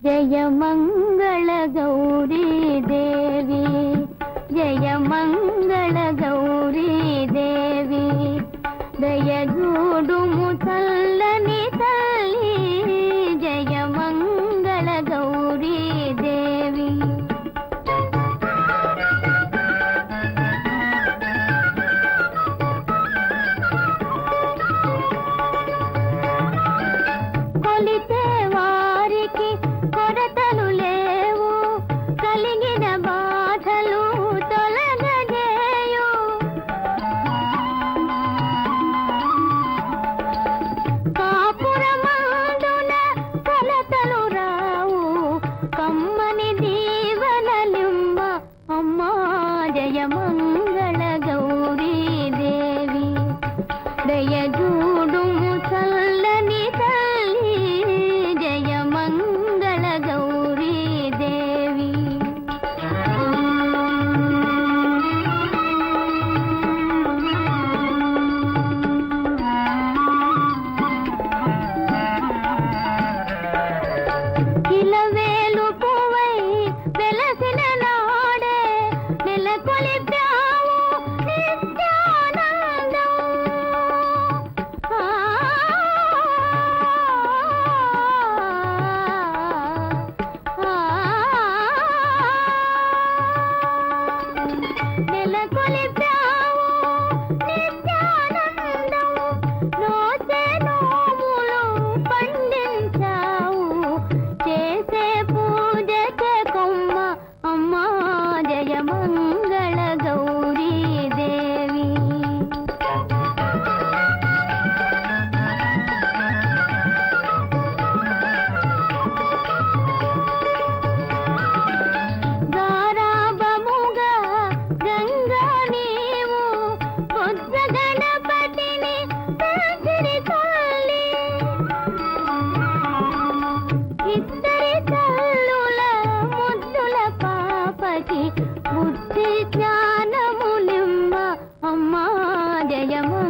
ஜெயமங்கள கௌரி தேவி ஜெயமங்கள கௌரி தேவி தயதூடு முதல் అమ్మా జయమమ్మ అమ్మా జయమా.